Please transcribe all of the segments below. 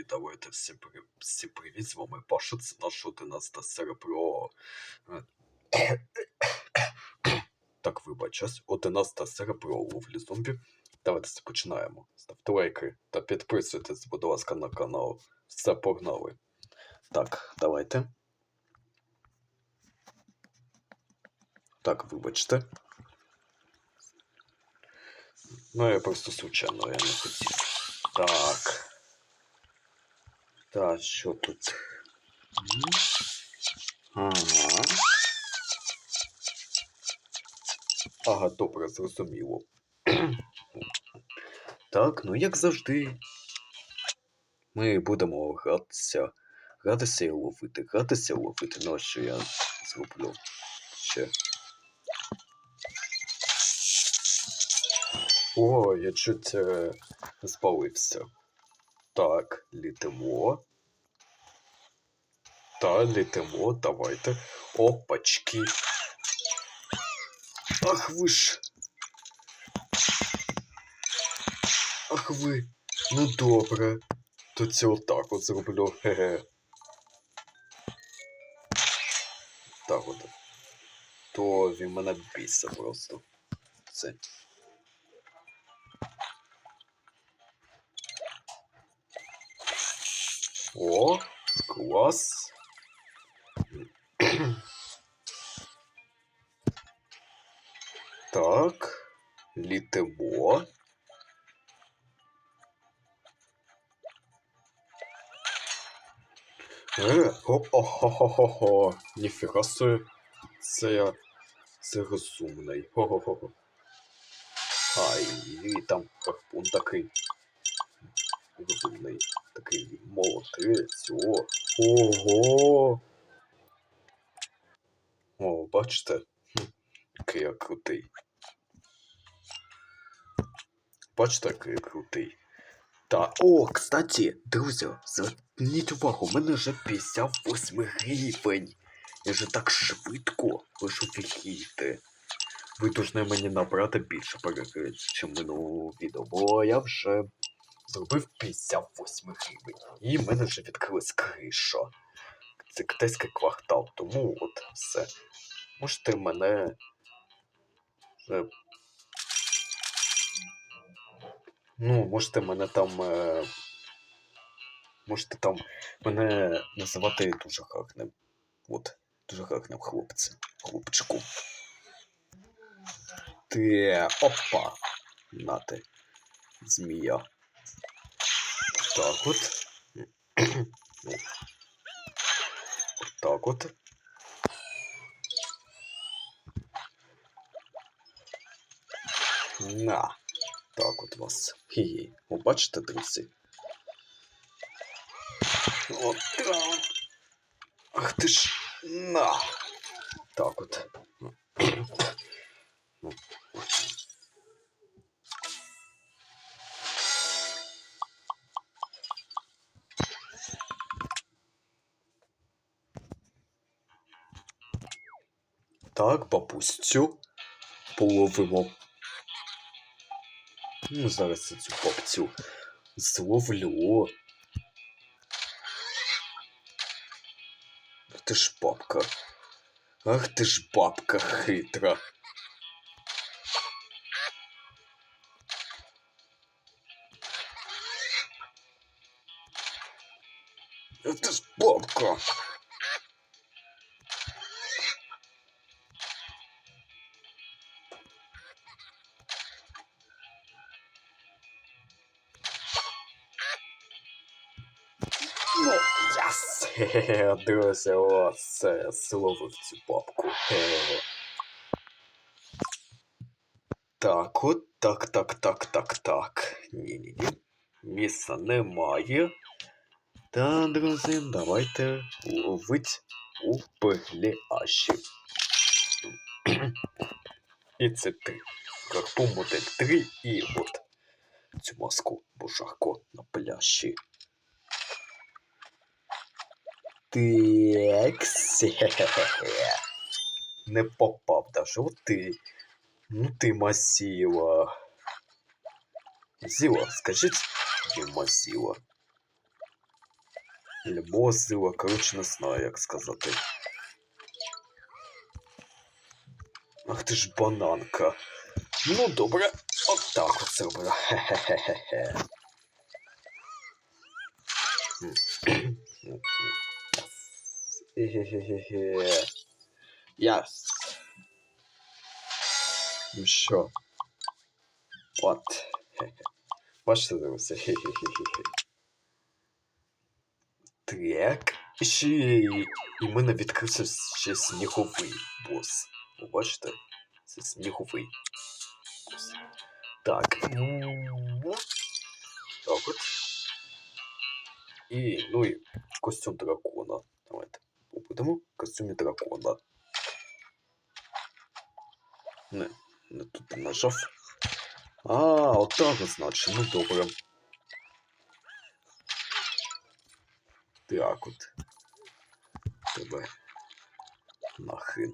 І давайте всім, при... всім привіт, з вами Паша, це наш 11 серія е, Так, вибачаюсь, 11 серія про ловлі зомбі. Давайте починаємо. Ставте лайки та підписуйтесь, будь ласка, на канал. Все погнали. Так, давайте. Так, вибачте. Ну, я просто случайно, я не хотів. Так. Так, що тут? Ага. Ага, добре, зрозуміло. так, ну як завжди. Ми будемо гратися, гратися і ловити, гратися і ловити. Ну, що я зроблю ще. О, я чуть е, спалився. Так, літимо. Та, літимо, давайте. Опачки. Ах ви ж. Ах ви. Ну добре. То це отак от зроблю. Хе-хе. Так от. То він мене бісить просто. Це. О, клас. Так, літимо. Е, о-хо-хо-хо-хо. Ніфіга собі. Це я. Це розумний. Хо-хо-хо. Ай, і там харпун такий. Розумний. Такий молодець. О. Ого. О, бачите? Який я крутий. Бачите, який я крутий. Та, о, кстати, друзі, зверніть увагу, у мене вже 58 гривень. Я же так швидко, ви ж офігієте. Ви повинні мені набрати більше переглядів, ніж минулого відео, бо я вже зробив 58 гривень. І в мене вже відкрилась криша. Це китайський квартал, тому от все. Можете мене. е, Ну, можете мене там. Е... Можете там мене називати дуже гарним. От, дуже гарним хлопцем. Хлопчиком. Ти. Опа! Нате. Змія. Так от. Так от. На. Так от вас. Хі-хі. Бачите, друзі? От так. Ах ти ж. На. Так от. Бабусю. Половимо. Ну, зараз я цю бабцю зловлю. Ах ти ж бабка. Ах ти ж бабка хитра. Ти ж бабка. Хе-хе, друзі, оце я зловив цю бабку. Хе-хе. Так, от так, так, так, так, так. Ні-ні-ні. Місця немає. Та, друзі, давайте ловить у пегляші. І це три. Карпу модель 3 і от цю маску божарко на пляші. Текс. Не попав даже. От ти. Ну ти масіла. Зіла, скажіть їм масіла. Любого сила, коротше, не знаю, як сказати. Ах ти ж бананка. Ну, добре, от так от зроблю. Хе-хе-хе-хе. Яс. Ну що? От. Бачите. Так. І ще і в мене відкрився ще сніговий бос. Ви бачите? Це сніговий бос. Так. ну, Так от. І, ну і костюм дракона. Давайте. Побудемо в костюмі дракона. Не, не тут нажав. А, отак, от, значить, ну добре. Так от. Тебе. Нахрен.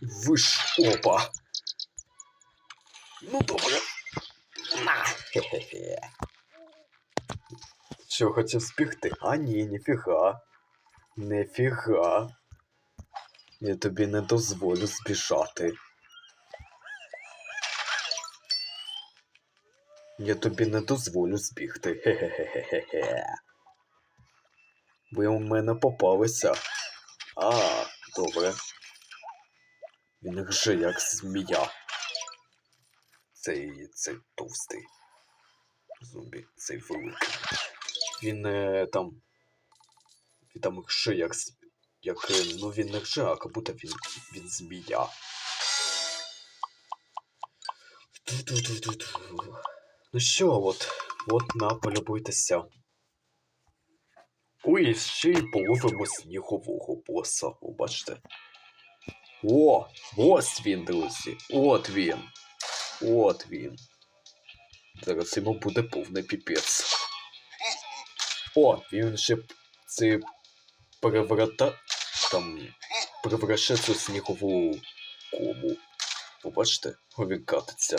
Ви ж опа. Ну добре. На. Хе-хе-хе. Що, хотів збігти? А ні, ніфіга. Нефіга. Я тобі не дозволю збіжати. Я тобі не дозволю збігти. Хе-хе-хе-хе-хе. Ви у мене попалися. А, добре. Він гже як змія. Цей цей товстий. Зомбі, цей великий. Він е, там. Він там гже як як. е, Ну він не гже, а як будто він, він змія. Ну що, от, от на, полюбуйтеся. Ой, ще й половимо снігового боса, ви бачите. О, ось він, друзі. От він. От він. Зараз йому буде повний піпець. О, він ще це переврата. Там превращає цю снігову кому. Ви бачите? О, він катиться.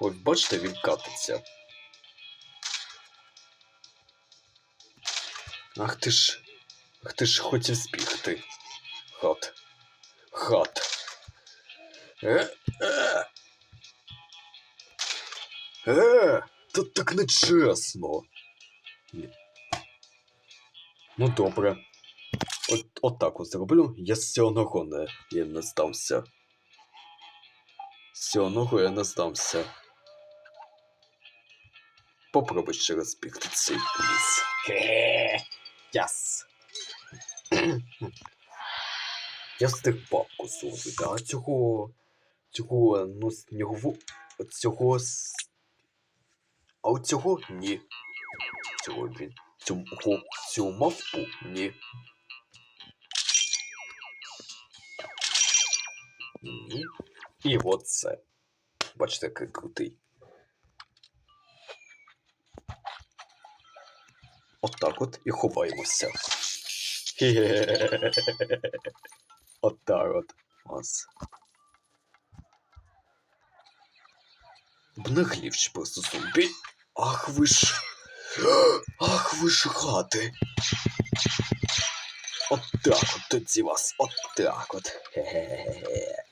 Ось бачите, він катиться. Ах ти ж. Ах ти ж хотів збігти. Хат. Хат. Е, е. Е, та так не чесно. Ні. Ну добре. От, от так от зроблю. Я з цього одного не, не здамся. З цього одного я не здамся. Попробуй ще раз бігти цей ліс. Яс. Я встиг папку зробити, а цього. Цього, ну, снігову. Цього. А от цього ні. Цього він. Цього, цю мавпу ні. Ні. І це. Бачите, який крутий. Отак от і ховаємося. Отак от. Ось. Бнаглівчі просто зомбі. Ах ви ж. Ах ви ж гати. Отак от тоді вас. Отак от. Хе-хе-хе.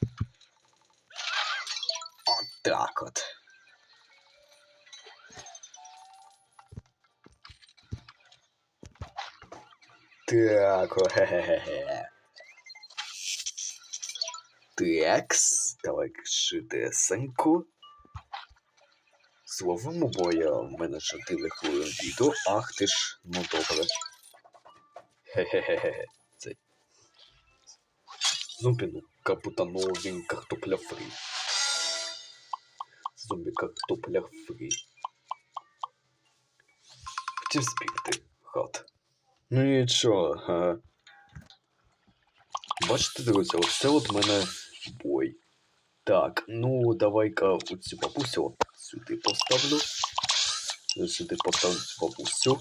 От. Так, о, хе-хе-хе. Такс, давай швидесенько. Словом обоє, в мене ще 9 хвилин відео. Ах ти ж, ну добре. Хе-хе-хе. Це. Зомбі, ну, капутано він картопля фрі. Зомбі картопля фрі. Хотів збігти, хат. Ну нічого, ага. Бачите, друзі, оце от мене бой. Так, ну давай-ка оцю бабусю сюди поставлю. Сюди поставлю цю бабусю.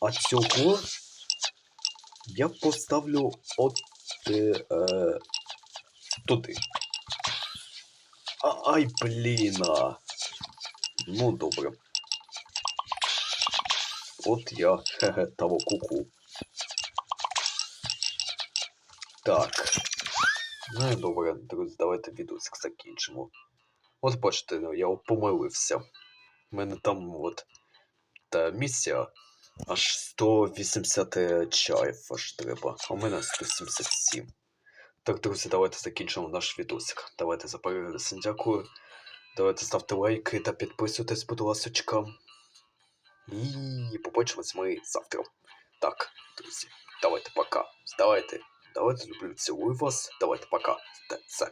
А цього я поставлю от е, е, туди. А, ай, блін. Ну, добре. От я, того куку. Так. Ну і добре, друзі, давайте відосик закінчимо. От бачите, ну, я помилився. У мене там от та місія аж 180 чаїв аж треба, а у мене 177. Так, друзі, давайте закінчимо наш відосик. Давайте за перегляд дякую. Давайте ставте лайки та підписуйтесь, будь ласочка. І побачимось ми завтра. Так, друзі, давайте пока. Давайте. Давайте люблю, цілую вас. Давайте пока. Все.